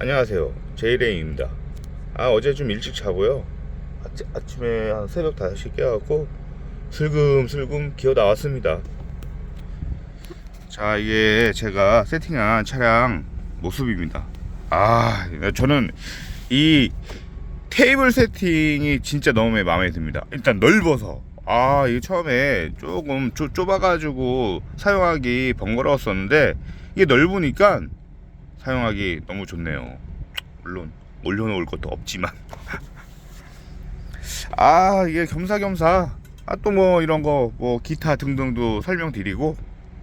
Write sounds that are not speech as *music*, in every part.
안녕하세요. 제이레인입니다. 아, 어제 좀 일찍 자고요. 아치, 아침 에 한 새벽 5시 깨갖고 슬금슬금 기어 나왔습니다. 자, 이게 제가 세팅한 차량 모습입니다. 아, 저는 이 테이블 세팅이 진짜 너무 마음에 듭니다. 일단 넓어서. 아, 이게 처음에 조금 좁, 좁아가지고 사용하기 번거로웠었는데 이게 넓으니까 사용하기 너무 좋네요. 물론 올려놓을 것도 없지만. *laughs* 아, 이게 겸사겸사. 아, 또 뭐 이런 거, 뭐 기타 등등도 설명드리고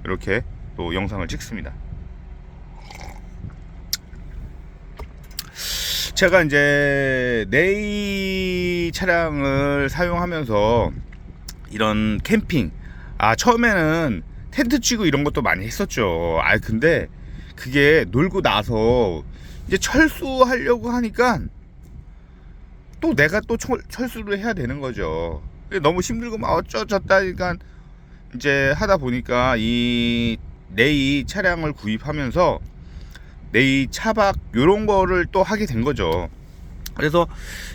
이렇게 또 영상을 찍습니다. 제가 이제 네이 차량을 사용하면서 이런 캠핑 아 처음에는 텐트 치고 이런 것도 많이 했었죠 아 근데 그게 놀고 나서 이제 철수하려고 하니까 또 내가 또 철, 철수를 해야 되는 거죠 너무 힘들고 막 어쩌저쩌니까 이제 하다 보니까 이 네이 차량을 구입하면서 네이 차박 요런 거를 또 하게 된 거죠. 그래서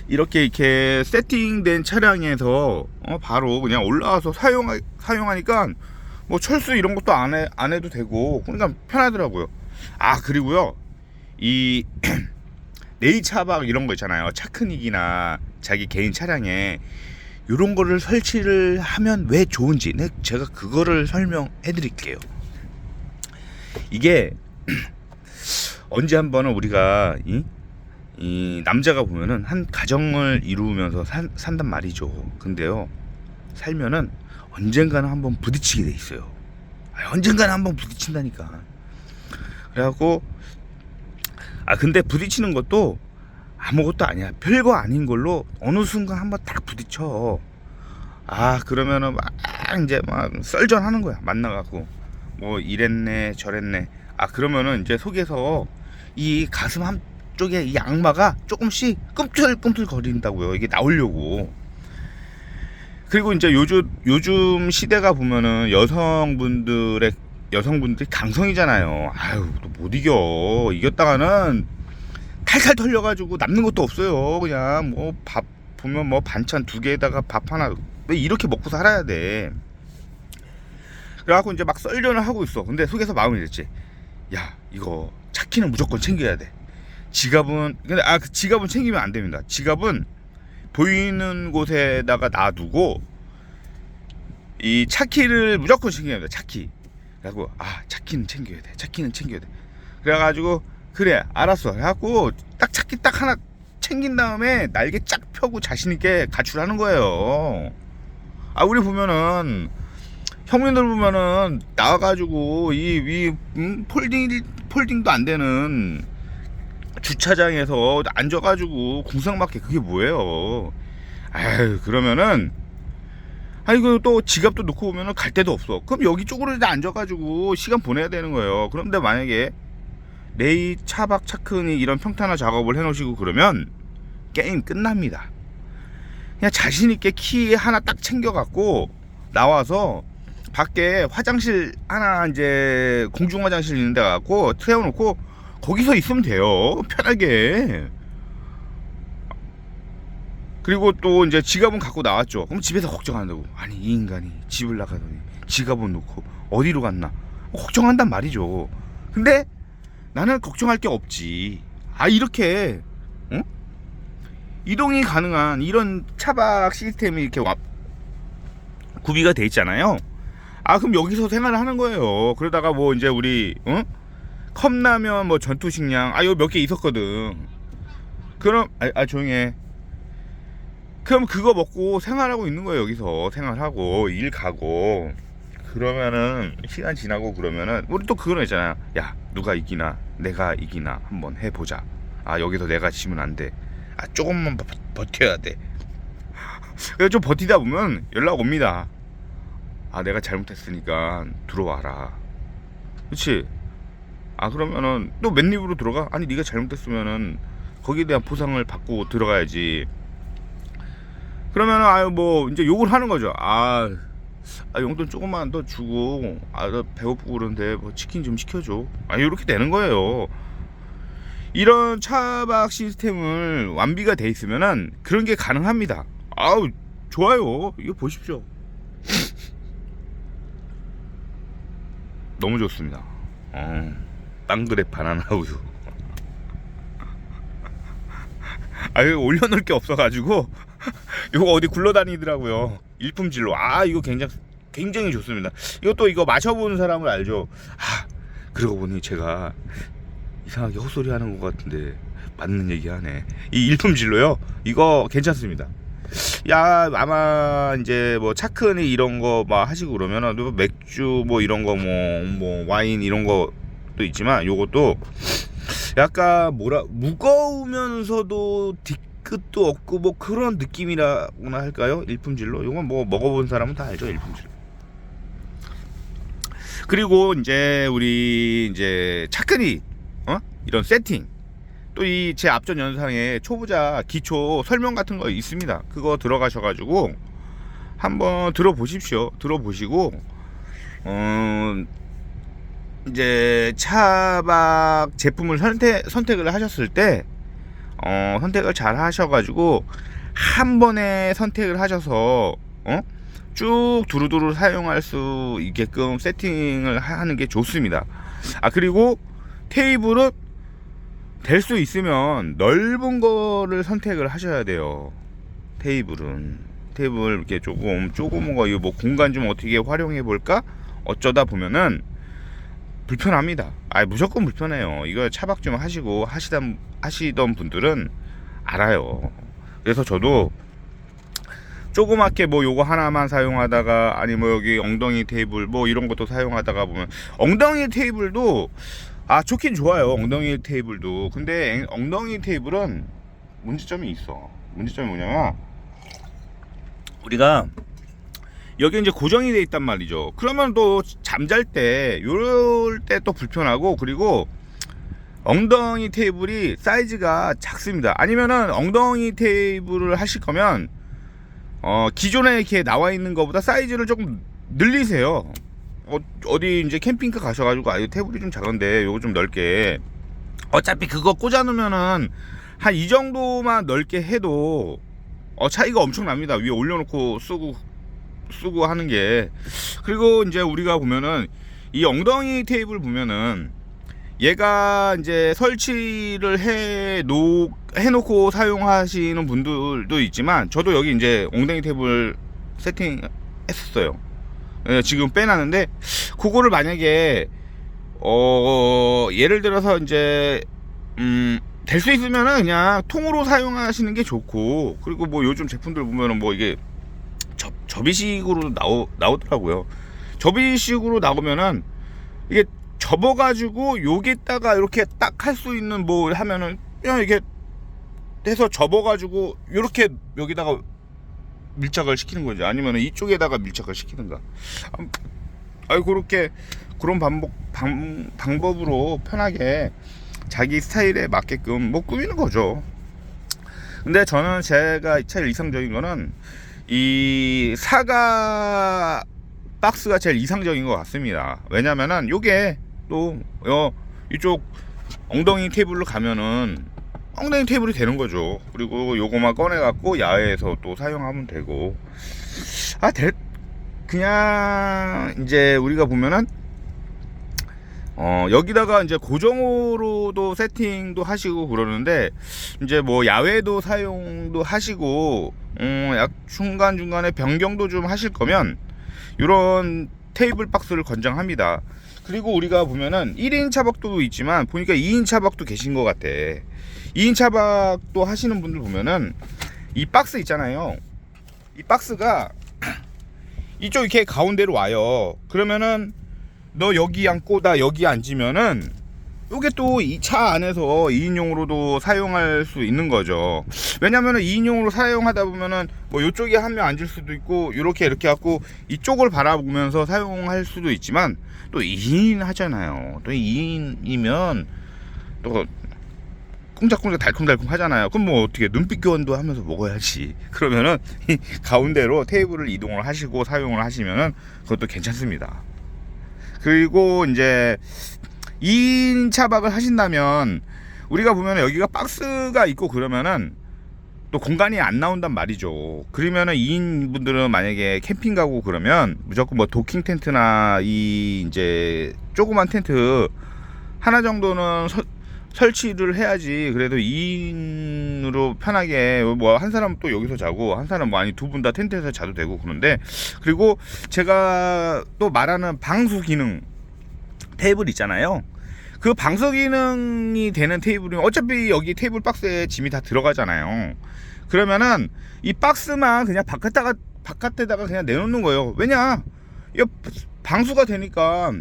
이렇게 이렇게 세팅된 차량에서 어, 바로 그냥 올라와서 사용 사용하니까 뭐 철수 이런 것도 안, 해, 안 해도 되고 그러니까 편하더라고요. 아 그리고요 이 *clears throat* 네이 차박 이런 거 있잖아요. 차크닉이나 자기 개인 차량에 이런 거를 설치를 하면 왜 좋은지 네, 제가 그거를 설명해 드릴게요. 이게 *clears throat* 언제 한 번은 우리가 이, 이 남자가 보면은 한 가정을 이루면서 산, 산단 말이죠. 근데요, 살면은 언젠가는 한번 부딪히게 돼 있어요. 아, 언젠가는 한번 부딪힌다니까. 그래갖고 아 근데 부딪히는 것도 아무것도 아니야. 별거 아닌 걸로 어느 순간 한번 딱 부딪혀. 아 그러면은 막 이제 막 썰전하는 거야. 만나갖고 뭐 이랬네 저랬네. 아 그러면은 이제 속에서 이 가슴 한쪽에 이 악마가 조금씩 꿈틀꿈틀 거린다고요. 이게 나오려고. 그리고 이제 요즘 요즘 시대가 보면은 여성분들의 여성분들이 강성이잖아요. 아유 또 못 이겨. 이겼다가는 탈탈 털려가지고 남는 것도 없어요. 그냥 뭐 밥 보면 뭐 반찬 두 개에다가 밥 하나 왜 이렇게 먹고 살아야 돼. 그래갖고 이제 막 썰전을 하고 있어. 근데 속에서 마음이 됐지. 야 이거 차키는 무조건 챙겨야 돼. 지갑은 근데 아 그 지갑은 챙기면 안 됩니다. 지갑은 보이는 곳에다가 놔두고 이 차키를 무조건 챙겨야 됩니다. 차키. 그래갖고 아 차키는 챙겨야 돼. 차키는 챙겨야 돼. 그래가지고 그래 알았어. 그래갖고 딱 차키 딱 하나 챙긴 다음에 날개 쫙 펴고 자신 있게 가출하는 거예요. 아 우리 보면은 형님들 보면은 나와가지고 이위 음, 폴딩 폴딩도 안 되는 주차장에서 앉아가지고 궁상맞게 그게 뭐예요? 아유 그러면은 아이고 또 지갑도 놓고 오면은 갈 데도 없어. 그럼 여기 쪽으로 이제 앉아가지고 시간 보내야 되는 거예요. 그런데 만약에 레이 차박 차크니 이런 평탄화 작업을 해놓으시고 그러면 게임 끝납니다. 그냥 자신 있게 키 하나 딱 챙겨갖고 나와서 밖에 화장실 하나 이제 공중 화장실 있는 데 갖고 세워놓고 거기서 있으면 돼요 편하게 그리고 또 이제 지갑은 갖고 나왔죠 그럼 집에서 걱정한다고 아니 이 인간이 집을 나가더니 지갑은 놓고 어디로 갔나 걱정한단 말이죠 근데 나는 걱정할 게 없지 아 이렇게 어? 이동이 가능한 이런 차박 시스템이 이렇게 와- 구비가 돼 있잖아요 아 그럼 여기서 생활을 하는 거예요. 그러다가 뭐 이제 우리 어? 컵라면 뭐 전투식량 아 이거 몇 개 있었거든. 그럼 아, 아 조용히 해. 그럼 그거 먹고 생활하고 있는 거예요 여기서 생활하고 일 가고 그러면은 시간 지나고 그러면은 우리 또 그거 있잖아요. 야 누가 이기나 내가 이기나 한번 해보자. 아 여기서 내가 지면 안 돼. 아 조금만 버, 버텨야 돼. 그래서 좀 버티다 보면 연락 옵니다. 아 내가 잘못했으니까 들어와라 그치 아 그러면은 또 맨입으로 들어가 아니 네가 잘못했으면은 거기에 대한 보상을 받고 들어가야지 그러면은 아유 뭐 이제 욕을 하는 거죠 아, 아 용돈 조금만 더 주고 아나 배고프고 그런데 뭐 치킨 좀 시켜줘 아 이렇게 되는 거예요 이런 차박 시스템을 완비가 돼 있으면은 그런 게 가능합니다. 아우 좋아요. 이거 보십시오. *laughs* 너무 좋습니다. 어, 빵그레 바나나 우유. *laughs* 아 이거 올려놓을 게 없어가지고 *laughs* 이거 어디 굴러다니더라고요. 일품질로. 아 이거 굉장히 굉장히 좋습니다. 이것도 이거 마셔보는 사람을 알죠. 아 그러고 보니 제가 이상하게 헛소리 하는 것 같은데 맞는 얘기 하네. 이 일품질로요. 이거 괜찮습니다. 야 아마 이제 뭐 차크니 이런 거 막 하시고 그러면은 또 맥주 뭐 이런 거뭐뭐 와인 이런 것도 있지만 요것도 약간 뭐라 무거우면서도 뒤 끝도 없고 뭐 그런 느낌이라고나 할까요? 일품질로 요건 뭐 먹어본 사람은 다 알죠 일품질. 그리고 이제 우리 이제 차크니 어 이런 세팅 또 이 제 앞전 영상에 초보자 기초 설명 같은 거 있습니다. 그거 들어가셔가지고 한번 들어보십시오. 들어보시고 어 이제 차박 제품을 선택 선택을 하셨을 때 어, 선택을 잘 하셔가지고 한 번에 선택을 하셔서 어? 쭉 두루두루 사용할 수 있게끔 세팅을 하는 게 좋습니다. 아 그리고 테이블은 될 수 있으면 넓은 거를 선택을 하셔야 돼요. 테이블은 테이블 이렇게 조금 조그만 거 이거 뭐 공간 좀 어떻게 활용해 볼까 어쩌다 보면은 불편합니다. 아 무조건 불편해요. 이거 차박 좀 하시고 하시던 하시던 분들은 알아요. 그래서 저도 조그맣게 뭐 요거 하나만 사용하다가 아니 뭐 여기 엉덩이 테이블 뭐 이런 것도 사용하다가 보면 엉덩이 테이블도 아 좋긴 좋아요 엉덩이 테이블도 근데 앵- 엉덩이 테이블은 문제점이 있어 문제점이 뭐냐면 우리가 여기 이제 고정이 돼 있단 말이죠. 그러면 또 잠잘 때 요럴 때 또 불편하고 그리고 엉덩이 테이블이 사이즈가 작습니다. 아니면은 엉덩이 테이블을 하실 거면 어 기존에 이렇게 나와 있는 것보다 사이즈를 조금 늘리세요. 어, 어디 이제 캠핑카 가셔가지고 아유 테이블이 좀 작은데 요거 좀 넓게. 어차피 그거 꽂아 놓으면은 한 이 정도만 넓게 해도 어 차이가 엄청납니다. 위에 올려놓고 쓰고 쓰고 하는 게 그리고 이제 우리가 보면은 이 엉덩이 테이블 보면은 얘가 이제 설치를 해 놓, 해놓고 사용하시는 분들도 있지만 저도 여기 이제 엉덩이 테이블 세팅 했었어요. 예, 지금 빼놨는데 그거를 만약에 어 예를 들어서 이제 음 될 수 있으면은 그냥 통으로 사용하시는 게 좋고 그리고 뭐 요즘 제품들 보면은 뭐 이게 접, 접이식으로 나오 나오더라고요 접이식으로 나오면은 이게 접어가지고 여기다가 이렇게 딱 할 수 있는 뭐 하면은 그냥 이게 해서 접어가지고 이렇게 여기다가 밀착을 시키는 거죠. 아니면 이쪽에다가 밀착을 시키든가. 아, 그렇게 그런 방법 방, 방법으로 편하게 자기 스타일에 맞게끔 뭐 꾸미는 거죠. 근데 저는 제가 제일 이상적인 거는 이 사과 박스가 제일 이상적인 것 같습니다. 왜냐면은 요게 또 어, 이쪽 엉덩이 테이블로 가면은 엉덩이 테이블이 되는 거죠. 그리고 요거만 꺼내 갖고 야외에서 또 사용하면 되고 아 될, 그냥 이제 우리가 보면은 어 여기다가 이제 고정으로도 세팅도 하시고 그러는데 이제 뭐 야외도 사용도 하시고 음 약 중간 중간에 변경도 좀 하실 거면 이런 테이블 박스를 권장합니다. 그리고 우리가 보면은 1인 차박도 있지만 보니까 2인 차박도 계신 것 같아. 2인 차박도 하시는 분들 보면은 이 박스 있잖아요. 이 박스가 *clears throat* 이쪽 이렇게 가운데로 와요. 그러면은 너 여기 앉고 나 여기 앉으면은 요게 또 이 차 안에서 2인용으로도 사용할 수 있는 거죠. 왜냐면은 2인용으로 사용하다 보면은 뭐 요쪽에 한 명 앉을 수도 있고 요렇게 이렇게 갖고 이쪽을 바라보면서 사용할 수도 있지만 또 2인 하잖아요. 또 2인이면 또 쿵짝쿵짝 달콤달콤 하잖아요. 그럼 뭐 어떻게 눈빛 교환도 하면서 먹어야지. *laughs* 그러면은 이 가운데로 테이블을 이동을 하시고 사용을 하시면은 그것도 괜찮습니다. 그리고 이제 2인 차박을 하신다면 우리가 보면 여기가 박스가 있고 그러면은 또 공간이 안 나온단 말이죠. 그러면은 2인 분들은 만약에 캠핑 가고 그러면 무조건 뭐 도킹 텐트나 이 이제 조그만 텐트 하나 정도는 서- 설치를 해야지 그래도 2인으로 편하게 뭐 한 사람 또 여기서 자고 한 사람 뭐 아니 두 분 다 텐트에서 자도 되고 그런데 그리고 제가 또 말하는 방수 기능 테이블 있잖아요. 그 방수 기능이 되는 테이블이 어차피 여기 테이블 박스에 짐이 다 들어가잖아요. 그러면은 이 박스만 그냥 바깥에다가 바깥에다가 그냥 내놓는 거예요. 왜냐? 이 방수가 되니까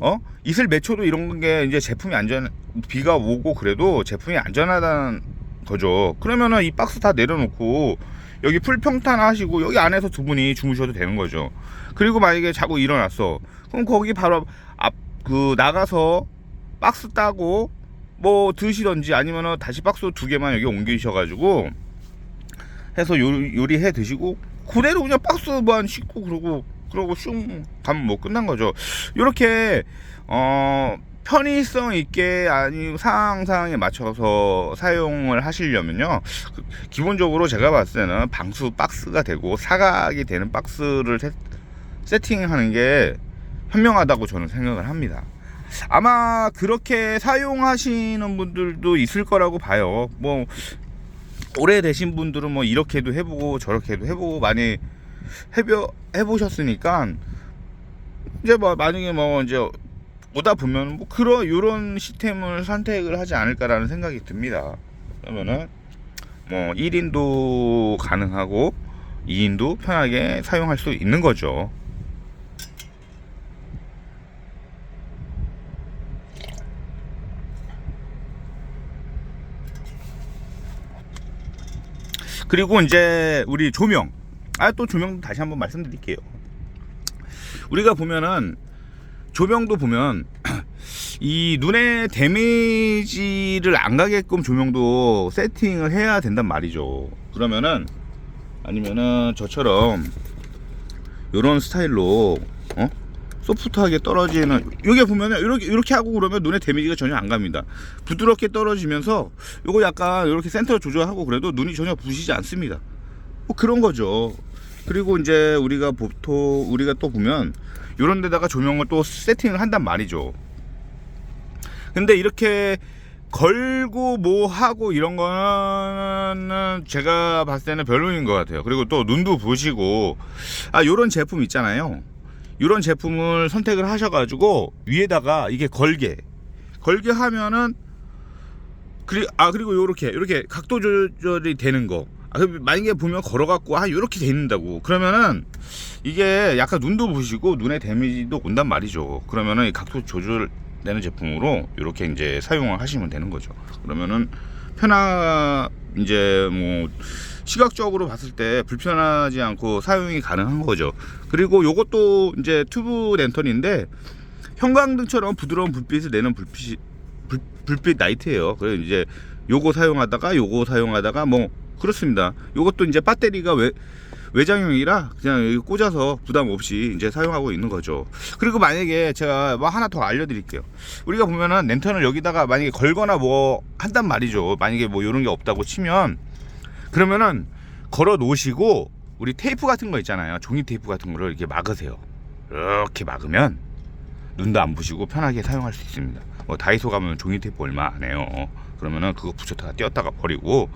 어 이슬 매초도 이런 게 이제 제품이 안전 비가 오고 그래도 제품이 안전하다는 거죠. 그러면은 이 박스 다 내려놓고 여기 풀 평탄 하시고 여기 안에서 두 분이 주무셔도 되는 거죠. 그리고 만약에 자고 일어났어. 그럼 거기 바로 앞 그 나가서 박스 따고 뭐 드시던지 아니면은 다시 박스 두 개만 여기 옮기셔 가지고 해서 요리, 요리해 드시고 그대로 그냥 박스만 씻고 그러고 그러고 슝 가면 뭐 끝난 거죠. 이렇게 어 편의성 있게 아니 상황 상황에 맞춰서 사용을 하시려면요 그, 기본적으로 제가 봤을 때는 방수 박스가 되고 사각이 되는 박스를 세, 세팅하는 게 현명하다고 저는 생각을 합니다. 아마 그렇게 사용하시는 분들도 있을 거라고 봐요. 뭐 오래되신 분들은 뭐 이렇게도 해보고 저렇게도 해보고 많이 해보 해보셨으니까 이제 뭐 만약에 뭐 이제 오다 보면 뭐 그런 이런 시스템을 선택을 하지 않을까라는 생각이 듭니다. 그러면은 뭐 1인도 가능하고 2인도 편하게 사용할 수 있는 거죠. 그리고 이제 우리 조명. 아 또 조명 다시 한번 말씀드릴게요. 우리가 보면은 조명도 보면 *clears throat* 이 눈에 데미지를 안 가게끔 조명도 세팅을 해야 된단 말이죠. 그러면은 아니면은 저처럼 요런 스타일로 어? 소프트하게 떨어지는 여기 보면은 이렇게 이렇게 하고 그러면 눈에 데미지가 전혀 안 갑니다. 부드럽게 떨어지면서 요거 약간 이렇게 센터 조절하고 그래도 눈이 전혀 부시지 않습니다. 뭐 그런 거죠. 그리고 이제 우리가 보통 우리가 또 보면 이런 데다가 조명을 또 세팅을 한단 말이죠. 근데 이렇게 걸고 뭐 하고 이런 거는 제가 봤을 때는 별로인 것 같아요. 그리고 또 눈도 부시고 아 요런 제품 있잖아요. 이런 제품을 선택을 하셔가지고 위에다가 이게 걸게 걸게 하면은 그리 아 그리고 요렇게 요렇게 각도 조절이 되는 거. 아, 그럼 만약에 보면 걸어갖고 아 요렇게 돼 있는다고 그러면은 이게 약간 눈도 부시고 눈에 데미지도 온단 말이죠. 그러면은 이 각도 조절되는 제품으로 이렇게 이제 사용을 하시면 되는 거죠. 그러면은 편하 이제 뭐 시각적으로 봤을 때 불편하지 않고 사용이 가능한 거죠. 그리고 요것도 이제 튜브 랜턴인데 형광등처럼 부드러운 불빛을 내는 불빛이 불, 불빛 라이트예요. 그래서 이제 요거 사용하다가 요거 사용하다가 뭐 그렇습니다. 요것도 이제 배터리가 외 외장형이라 그냥 여기 꽂아서 부담 없이 이제 사용하고 있는 거죠. 그리고 만약에 제가 뭐 하나 더 알려드릴게요. 우리가 보면은 랜턴을 여기다가 만약에 걸거나 뭐 한단 말이죠. 만약에 뭐 이런 게 없다고 치면 그러면은 걸어 놓으시고 우리 테이프 같은 거 있잖아요. 종이 테이프 같은 거를 이렇게 막으세요. 이렇게 막으면 눈도 안 부시고 편하게 사용할 수 있습니다. 뭐 다이소 가면 종이 테이프 얼마 안 해요. 그러면은 그거 붙였다가 띄었다가 버리고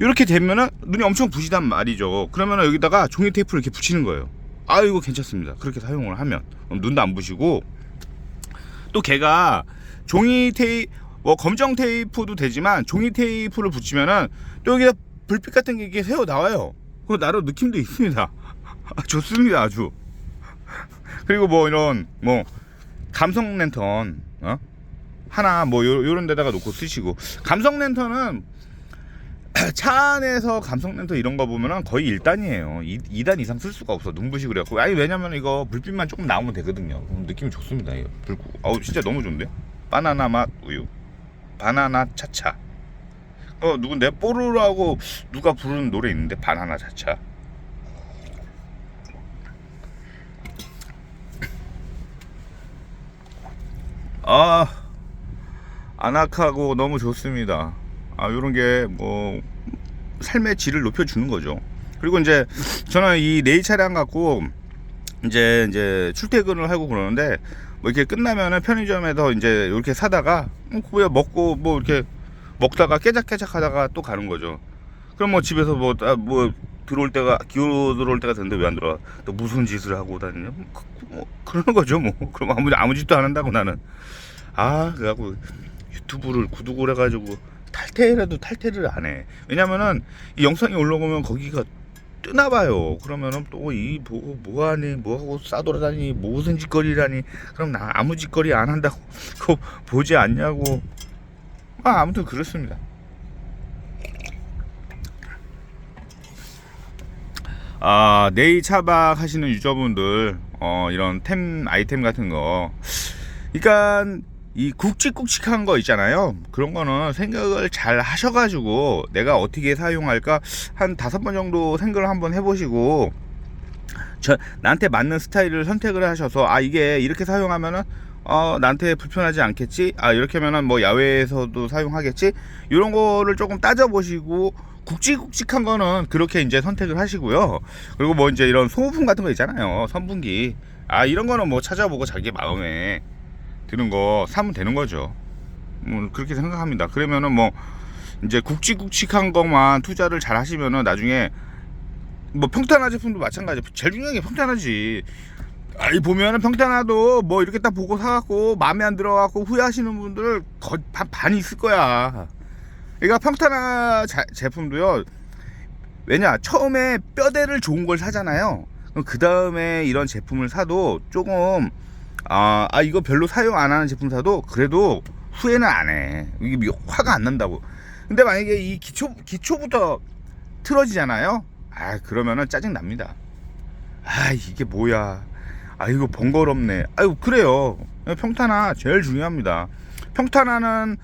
이렇게 되면은 눈이 엄청 부시단 말이죠. 그러면은 여기다가 종이 테이프를 이렇게 붙이는 거예요. 아 이거 괜찮습니다. 그렇게 사용을 하면 눈도 안 부시고 또 걔가 종이 테이프 뭐 검정 테이프도 되지만 종이 테이프를 붙이면은 또 여기다 불빛 같은 게 이게 새어 나와요. 그 나름 느낌도 있습니다. 아, *laughs* 좋습니다 아주. 그리고 뭐 이런 뭐 감성 랜턴 어? 하나 뭐 요, 요런 데다가 놓고 쓰시고 감성 랜턴은 *clears throat* 차 안에서 감성 랜턴 이런 거 보면은 거의 1단이에요. 2, 단 이상 쓸 수가 없어. 눈부시 그래갖고. 아니 왜냐면 이거 불빛만 조금 나오면 되거든요. 느낌이 좋습니다 이거. 불고 어우 진짜 너무 좋은데요 바나나 맛 우유. 바나나 차차. 어 누군데? 뽀로로하고 누가 부르는 노래 있는데? 바나나 차차. *clears throat* 아, 안악하고 너무 좋습니다. 아 이런 게 뭐 삶의 질을 높여주는 거죠. 그리고 이제 저는 이 네이 차량 갖고 이제 이제 출퇴근을 하고 그러는데 뭐 이렇게 끝나면은 편의점에서 이제 이렇게 사다가 뭐 그냥 먹고 뭐 이렇게 먹다가 깨작깨작 하다가 또 가는 거죠. 그럼 뭐 집에서 뭐, 아, 뭐 들어올 때가 기어 들어올 때가 됐는데 왜 안 들어와? 또 무슨 짓을 하고 다니냐? 뭐, 그, 뭐 그러는 거죠 뭐. *laughs* 그럼 아무 아무 짓도 안 한다고 나는. 아 그래갖고 유튜브를 구독을 해가지고 탈퇴라도 탈퇴를 안 해. 왜냐면은 이 영상이 올라오면 거기가 뜨나 봐요. 그러면은 또이 보고 뭐하니 뭐하고 싸돌아다니 무슨 짓거리라니 그럼 나 아무 짓거리 안 한다고 *laughs* 그거 보지 않냐고 아 아무튼 그렇습니다. 아 네이 차박 하시는 유저분들 어 이런 템 아이템 같은 거 그러니까 이 굵직굵직한 거 있잖아요. 그런 거는 생각을 잘 하셔가지고 내가 어떻게 사용할까 한 다섯 번 정도 생각을 한번 해보시고 저 나한테 맞는 스타일을 선택을 하셔서 아 이게 이렇게 사용하면은 어 나한테 불편하지 않겠지? 아 이렇게 하면은 뭐 야외에서도 사용하겠지? 이런 거를 조금 따져보시고 굵직굵직한 거는 그렇게 이제 선택을 하시고요. 그리고 뭐 이제 이런 소모품 같은 거 있잖아요. 선분기. 아 이런 거는 뭐 찾아보고 자기 마음에 드는 거 사면 되는 거죠 뭐 그렇게 생각합니다 그러면은 뭐 이제 굵직굵직한 것만 투자를 잘 하시면은 나중에 뭐 평탄화 제품도 마찬가지. 제일 중요한 게 평탄화지. 아이 보면은 평탄화도 뭐 이렇게 딱 보고 사갖고 마음에 안 들어갖고 후회하시는 분들 거, 반, 반 있을 거야. 그러니까 평탄화 자- 제품도요. 왜냐 처음에 뼈대를 좋은 걸 사잖아요. 그 다음에 이런 제품을 사도 조금 아, 아 이거 별로 사용 안 하는 제품 사도 그래도 후회는 안 해. 이게 미- 화가 안 난다고. 근데 만약에 이 기초 기초부터 틀어지잖아요. 아 그러면은 짜증 납니다. 아 이게 뭐야? 아 이거 번거롭네. 아유 그래요. 평탄화 제일 중요합니다. 평탄화는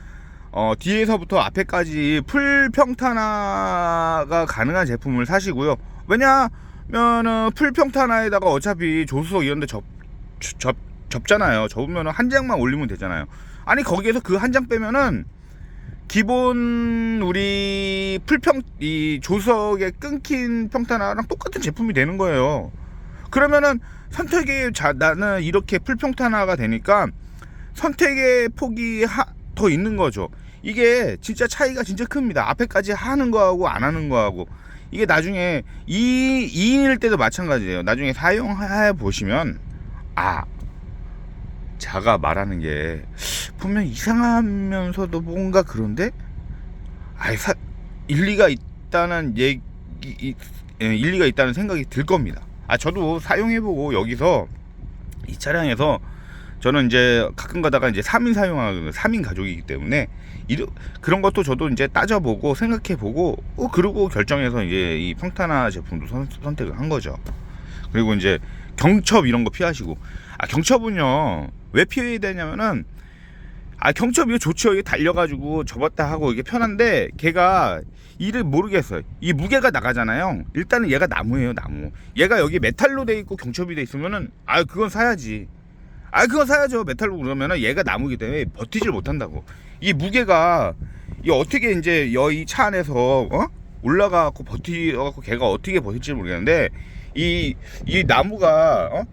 어, 뒤에서부터 앞에까지 풀 평탄화가 가능한 제품을 사시고요. 왜냐면은 풀 평탄화에다가 어차피 조수석 이런데 접, 접 접잖아요. 접으면은 한 장만 올리면 되잖아요. 아니 거기에서 그 한 장 빼면은 기본 우리 풀평 이 조석에 끊긴 평탄화랑 똑같은 제품이 되는 거예요. 그러면은 선택의 자 나는 이렇게 풀평탄화가 되니까 선택의 폭이 하, 더 있는 거죠. 이게 진짜 차이가 진짜 큽니다. 앞에까지 하는 거하고 안 하는 거하고 이게 나중에 2, 2인일 때도 마찬가지예요. 나중에 사용해 보시면 아 자가 말하는 게 보면 이상하면서도 뭔가 그런데 아이 사, 일리가 있다는 얘기 이- 예, 일리가 있다는 생각이 들 겁니다. 아 저도 사용해보고 여기서 이 차량에서 저는 이제 가끔 가다가 이제 3인 사용하는 3인 가족이기 때문에 이러, 그런 것도 저도 이제 따져보고 생각해보고 어, 그러고 결정해서 이제 이 평탄화 제품도 선, 선택을 한 거죠. 그리고 이제 경첩 이런 거 피하시고 아 경첩은요 왜 피해야 되냐면은 아 경첩 이거 좋죠. 이게 달려가지고 접었다 하고 이게 편한데 걔가 일을 모르겠어요. 이 무게가 나가잖아요. 일단은 얘가 나무예요 나무. 얘가 여기 메탈로 돼 있고 경첩이 돼 있으면은 아 그건 사야지. 아 그건 사야죠. 메탈로 그러면은 얘가 나무기 때문에 버티질 못한다고. 이 무게가 이 어떻게 이제 여기 차 안에서 어? 올라가고 버티갖고 걔가 어떻게 버틸지 모르겠는데 이 이 나무가 어?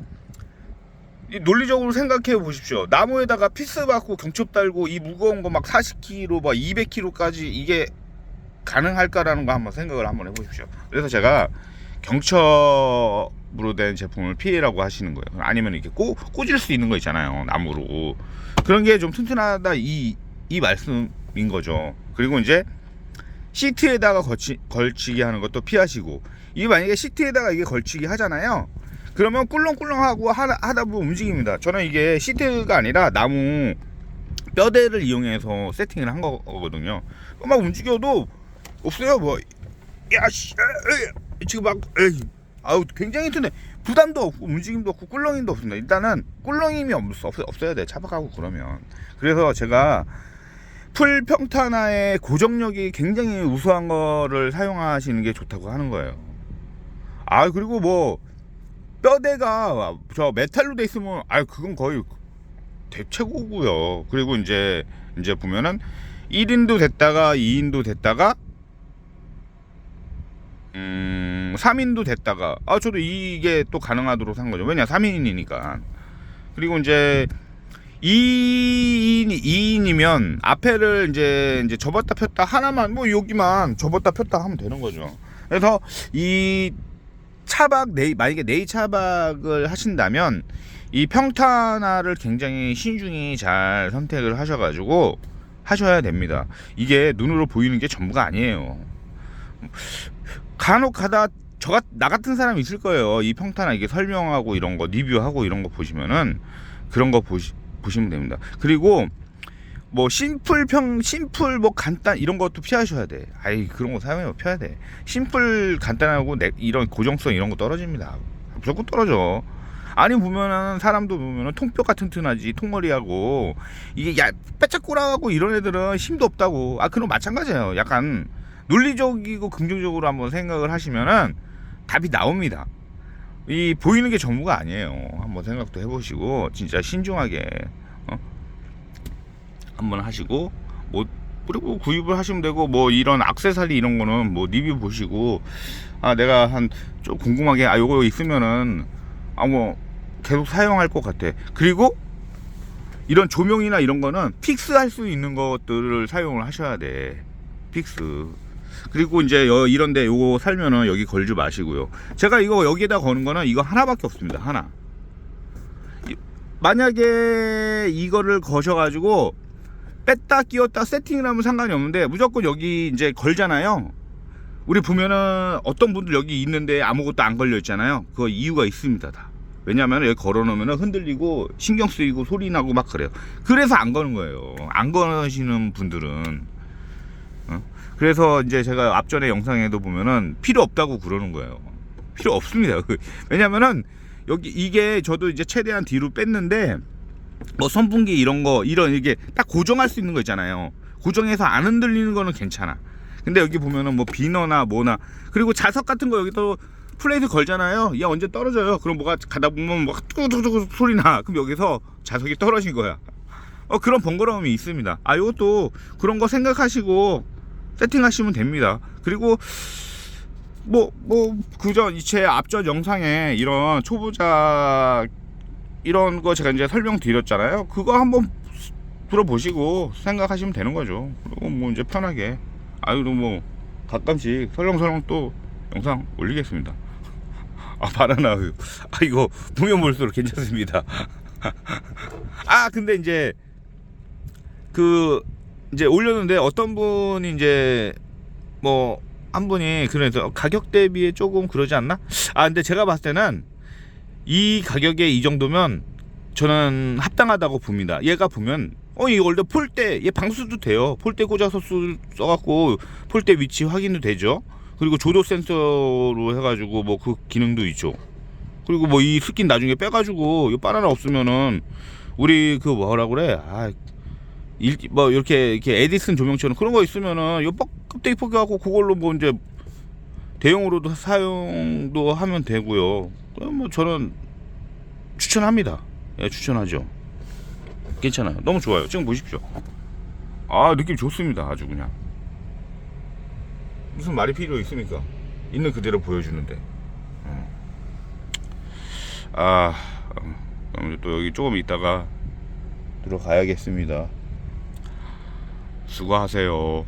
이 논리적으로 생각해 보십시오. 나무에다가 피스 받고 경첩 달고 이 무거운 거 막 40kg, 막 200kg까지 이게 가능할까라는 거 한번 생각을 한번 해보십시오. 그래서 제가 경첩으로 된 제품을 피해라고 하시는 거예요. 아니면 이렇게 꽂, 꽂을 수 있는 거 있잖아요. 나무로. 그런 게 좀 튼튼하다 이, 이 말씀인 거죠. 그리고 이제 시트에다가 걸치, 걸치기 하는 것도 피하시고 이게 만약에 시트에다가 이게 걸치기 하잖아요. 그러면 꿀렁꿀렁하고 하다, 보면 움직입니다. 저는 이게 시트가 아니라 나무 뼈대를 이용해서 세팅을 한 거거든요. 막 움직여도 없어요. 뭐, 야, 씨, 에이, 에이, 지금 막, 에이, 아우, 굉장히 튼해. 부담도 없고, 움직임도 없고, 꿀렁임도 없습니다. 일단은, 꿀렁임이 없어, 없, 없어야 돼. 차박하고 그러면. 그래서 제가 풀 평탄화의 고정력이 굉장히 우수한 거를 사용하시는 게 좋다고 하는 거예요. 아, 그리고 뭐, 뼈대가 저 메탈로 돼 있으면 아 그건 거의 대체고고요. 그리고 이제 이제 보면은 1인도 됐다가 2인도 됐다가 음 3인도 됐다가 아 저도 이게 또 가능하도록 한 거죠. 왜냐 3인이니까. 그리고 이제 2인, 2인이면 앞에를 이제 이제 접었다 폈다 하나만 뭐 여기만 접었다 폈다 하면 되는 거죠. 그래서 이 차박 네이 만약에 네이 차박을 하신다면 이 평탄화를 굉장히 신중히 잘 선택을 하셔가지고 하셔야 됩니다. 이게 눈으로 보이는 게 전부가 아니에요. 간혹 가다 저가 나 같은 사람이 있을 거예요. 이 평탄화 이게 설명하고 이런 거 리뷰하고 이런 거 보시면은 그런 거 보시 보시면 됩니다. 그리고 뭐 심플 평 심플 뭐 간단 이런 것도 피하셔야 돼. 아이 그런 거 사용해 펴야 돼. 심플 간단하고 내, 이런 고정성 이런 거 떨어집니다. 무조건 떨어져. 아니 보면은 사람도 보면은 통뼈가 튼튼하지 통머리하고 이게 야 빼짝꼬라하고 이런 애들은 힘도 없다고. 아 그럼 마찬가지예요. 약간 논리적이고 긍정적으로 한번 생각을 하시면은 답이 나옵니다. 이 보이는 게 전부가 아니에요. 한번 생각도 해보시고 진짜 신중하게 어? 한번 하시고 뭐 그리고 구입을 하시면 되고 뭐 이런 악세사리 이런 거는 뭐 리뷰 보시고 아 내가 한 좀 궁금하게 아 요거 있으면은 아 뭐 계속 사용할 것 같아. 그리고 이런 조명이나 이런 거는 픽스 할 수 있는 것들을 사용을 하셔야 돼. 픽스. 그리고 이제 여, 이런데 요거 살면은 여기 걸지 마시고요. 제가 이거 여기에다 거는 거는 이거 하나밖에 없습니다. 하나. 이- 만약에 이거를 거셔가지고 뺐다 끼웠다 세팅을 하면 상관이 없는데 무조건 여기 이제 걸잖아요. 우리 보면은 어떤 분들 여기 있는데 아무것도 안 걸려 있잖아요. 그거 이유가 있습니다. 다. 왜냐면 여기 걸어 놓으면 흔들리고 신경 쓰이고 소리 나고 막 그래요. 그래서 안 거는 거예요. 안 거시는 분들은 어? 그래서 이제 제가 앞전에 영상에도 보면은 필요 없다고 그러는 거예요. 필요 없습니다. *laughs* 왜냐면은 여기 이게 저도 이제 최대한 뒤로 뺐는데 뭐 선풍기 이런 거 이런 이게 딱 고정할 수 있는 거 있잖아요. 고정해서 안 흔들리는 거는 괜찮아. 근데 여기 보면은 뭐 비너나 뭐나 그리고 자석 같은 거 여기 또 플레이트 걸잖아요. 얘 언제 떨어져요? 그럼 뭐가 가다 보면 뭐 뚜두두두 소리 나. 그럼 여기서 자석이 떨어진 거야. 어 그런 번거로움이 있습니다. 아 이것도 그런 거 생각하시고 세팅하시면 됩니다. 그리고 뭐 뭐 그저 제 앞전 영상에 이런 초보자 이런 거 제가 이제 설명드렸잖아요. 그거 한번 들어보시고 생각하시면 되는 거죠. 그리고 뭐 이제 편하게 아유 뭐 가끔씩 설렁설렁 또 영상 올리겠습니다. *laughs* 아 바나나 아 이거 보면 볼수록 괜찮습니다. *laughs* 아 근데 이제 그 이제 올렸는데 어떤 분이 이제 뭐 한 분이 그래서 가격 대비에 조금 그러지 않나? 아 근데 제가 봤을 때는 이 가격에 이 정도면 저는 합당하다고 봅니다. 얘가 보면 어 이거 원래 폴대 얘 방수도 돼요. 폴대 꽂아서 쓰, 써갖고 폴대 위치 확인도 되죠. 그리고 조도 센서로 해가지고 뭐 그 기능도 있죠. 그리고 뭐 이 스킨 나중에 빼가지고 이 바나나 없으면은 우리 그 뭐라 그래 아. 일, 뭐 이렇게 이렇게 에디슨 조명처럼 그런 거 있으면은 요 뻑- 껍데기 포기하고 그걸로 뭐 이제 대용으로도 사용도 하면 되고요. 뭐 저는 추천합니다. 예, 추천하죠. 괜찮아요. 너무 좋아요. 지금 보십시오. 아, 느낌 좋습니다. 아주 그냥. 무슨 말이 필요 있습니까? 있는 그대로 보여주는데. 어. 아, 어, 그럼 또 여기 조금 있다가 들어가야겠습니다. 수고하세요.